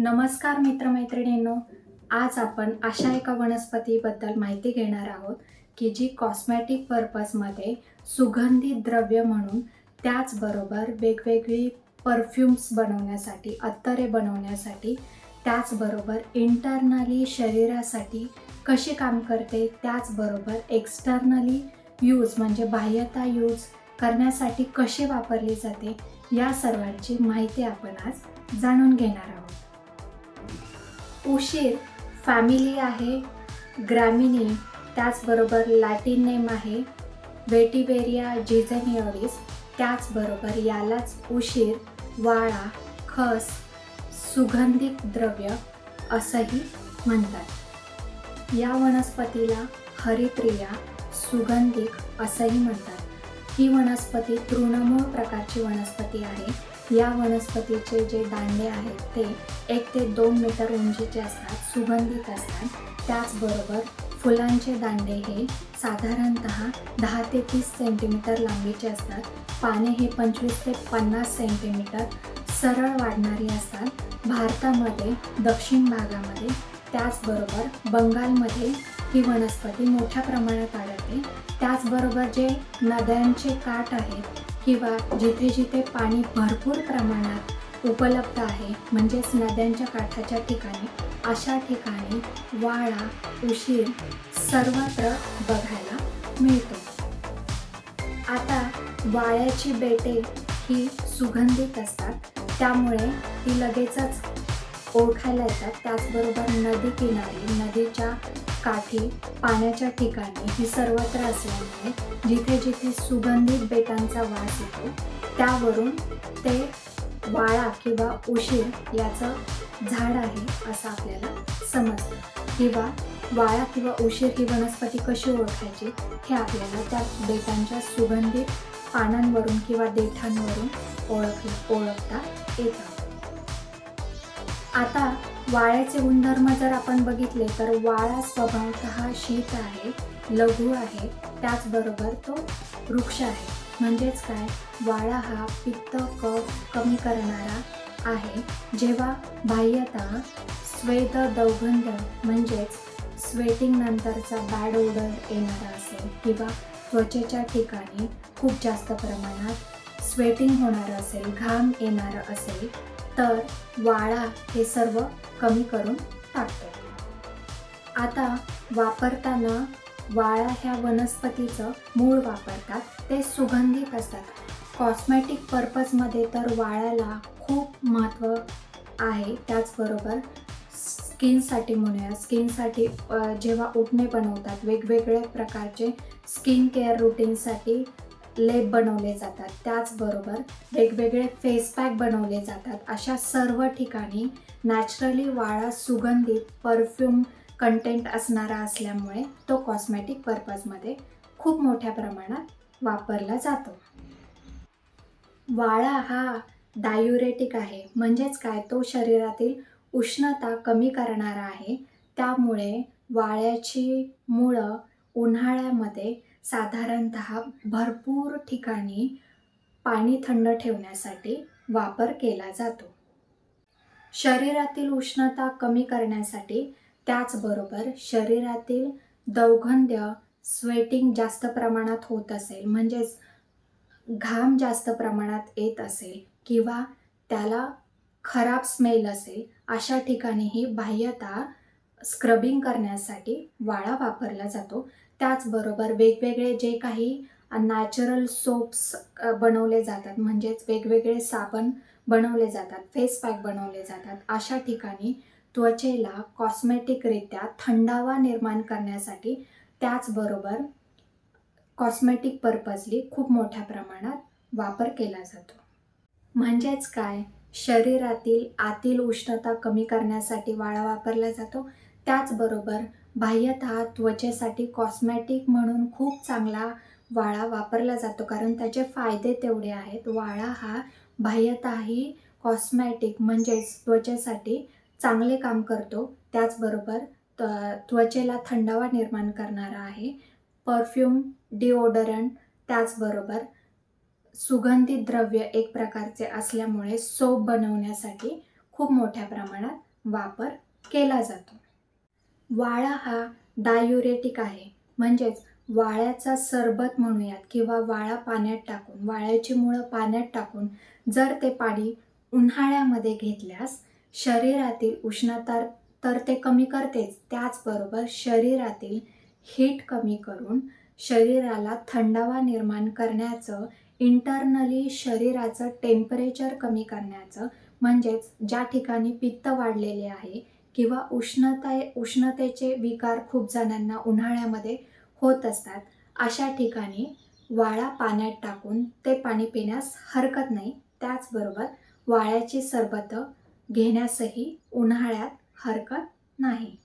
नमस्कार मित्रमैत्रिणींनो आज आपण अशा एका वनस्पतीबद्दल माहिती घेणार आहोत की जी कॉस्मॅटिक पर्पजमध्ये सुगंधी द्रव्य म्हणून त्याचबरोबर वेगवेगळी परफ्युम्स बनवण्यासाठी अत्तरे बनवण्यासाठी त्याचबरोबर इंटरनली शरीरासाठी कशी काम करते त्याचबरोबर एक्सटर्नली यूज म्हणजे बाह्यता यूज करण्यासाठी कशी वापरली जाते या सर्वांची माहिती आपण आज जाणून घेणार आहोत. उशीर फॅमिली आहे ग्रॅमिनी त्याचबरोबर लॅटिन नेम आहे वेटिबेरिया जिझेनिओरिस त्याचबरोबर यालाच उशीर वाळा खस सुगंधित द्रव्य असंही म्हणतात. या वनस्पतीला हरिप्रिया सुगंधिक असंही म्हणतात. ही वनस्पती तृणमूळ प्रकारची वनस्पती आहे. या वनस्पतीचे जे दांडे आहेत ते एक ते दोन मीटर उंचीचे असतात सुगंधित असतात. त्याचबरोबर फुलांचे दांडे हे साधारणत दहा ते तीस सेंटीमीटर लांबीचे असतात. पाने हे पंचवीस ते पन्नास सेंटीमीटर सरळ वाढणारी असतात. भारतामध्ये दक्षिण भागामध्ये त्याचबरोबर बंगालमध्ये ही वनस्पती मोठ्या प्रमाणात आढळते. त्याचबरोबर जे नद्यांचे काठ आहेत किंवा जिथे जिथे पाणी भरपूर प्रमाणात उपलब्ध आहे म्हणजेच नद्यांच्या काठाच्या ठिकाणी अशा ठिकाणी वाळा उशीर सर्वत्र बघायला मिळतो. आता वाळ्याची बेटे ही सुगंधित असतात त्यामुळे ती लगेचच ओळखायला येतात. त्याचबरोबर नदी किनारी नदीच्या काठी पाण्याच्या ठिकाणी ही सर्वत्र असल्यामुळे जिथे जिथे सुगंधित बेटांचा वास येतो त्यावरून ते वाळा किंवा उशीर याचं झाड आहे असं आपल्याला समजतं. किंवा वाळा किंवा उशीर ही वनस्पती कशी ओळखायची हे आपल्याला त्या बेटांच्या सुगंधित पानांवरून किंवा देठांवरून ओळख ओळखता येतं. आता वाळ्याचे गुणधर्म जर आपण बघितले तर वाळा स्वभावतः शीत आहे लघु आहे. त्याचबरोबर तो वृक्ष आहे. म्हणजेच काय? वाळा हा पित्त कफ कमी करणारा आहे. जेव्हा बाह्यता स्वेद दौगंध म्हणजेच स्वेटिंग नंतरचा बॅड ओडर येणारा असेल किंवा त्वचेच्या ठिकाणी खूप जास्त प्रमाणात स्वेटिंग होणार असेल घाम येणारं असेल तर वाळा हे सर्व कमी करून टाकतो. आता वापरताना वाळा ह्या वनस्पतीचं मूळ वापरतात. ते सुगंधित असतात. कॉस्मॅटिक पर्पजमध्ये तर वाळ्याला खूप महत्त्व आहे. त्याचबरोबर स्किनसाठी म्हणूया. स्किनसाठी जेव्हा उठणे बनवतात वेगवेगळ्या प्रकारचे स्किन केअर रुटीनसाठी लेप बनवले जातात. त्याचबरोबर वेगवेगळे फेस पॅक बनवले जातात. अशा सर्व ठिकाणी नॅचरली वाळा सुगंधित परफ्यूम कंटेंट असणारा असल्यामुळे तो कॉस्मेटिक पर्पजमध्ये खूप मोठ्या प्रमाणात वापरला जातो. वाळा हा डायुरेटिक आहे. म्हणजेच काय? तो शरीरातील उष्णता कमी करणारा आहे. त्यामुळे वाळ्याची मुळं उन्हाळ्यामध्ये साधारणत भरपूर ठिकाणी पाणी थंड ठेवण्यासाठी वापर केला जातो. शरीरातील उष्णता कमी करण्यासाठी त्याचबरोबर शरीरातील दौगंध्य स्वेटिंग जास्त प्रमाणात होत असेल म्हणजेच घाम जास्त प्रमाणात येत असेल किंवा त्याला खराब स्मेल असेल अशा ठिकाणीही बाह्यता स्क्रबिंग करण्यासाठी वाळा वापरला जातो. त्याचबरोबर वेगवेगळे जे काही नॅचरल सोप्स बनवले जातात. म्हणजेच वेगवेगळे साबण बनवले जातात फेस पॅक बनवले जातात. अशा ठिकाणी त्वचेला कॉस्मेटिकरित्या थंडावा निर्माण करण्यासाठी त्याचबरोबर कॉस्मेटिक पर्पजली खूप मोठ्या प्रमाणात वापर केला जातो. म्हणजेच काय? शरीरातील आतील उष्णता कमी करण्यासाठी वाळा वापरला जातो. त्याचबरोबर बाह्यतः त्वचेसाठी कॉस्मॅटिक म्हणून खूप चांगला वाळा वापरला जातो. कारण त्याचे फायदे तेवढे आहेत. वाळा हा बाह्यतःही कॉस्मॅटिक म्हणजेच त्वचेसाठी चांगले काम करतो. त्याचबरोबर त- त्वचेला थंडावा निर्माण करणारा आहे. परफ्यूम डिओडरंट त्याचबरोबर सुगंधी द्रव्य एक प्रकारचे असल्यामुळे सोप बनवण्यासाठी खूप मोठ्या प्रमाणात वापर केला जातो. वाळा हा डायुरेटिक आहे. म्हणजेच वाळ्याचा सरबत म्हणूयात किंवा वाळा पाण्यात टाकून वाळ्याची मुळं पाण्यात टाकून जर ते पाणी उन्हाळ्यामध्ये घेतल्यास शरीरातील उष्णता तर ते कमी करतेच. त्याचबरोबर शरीरातील हीट कमी करून शरीराला थंडावा निर्माण करण्याचं इंटरनली शरीराचं टेम्परेचर कमी करण्याचं म्हणजेच ज्या ठिकाणी पित्त वाढलेले आहे किंवा उष्णता उष्णतेचे विकार खूप जणांना उन्हाळ्यामध्ये होत असतात अशा ठिकाणी वाळा पाण्यात टाकून ते पाणी पिण्यास हरकत नाही. त्याचबरोबर वाळ्याची सरबतं घेण्यासही उन्हाळ्यात हरकत नाही.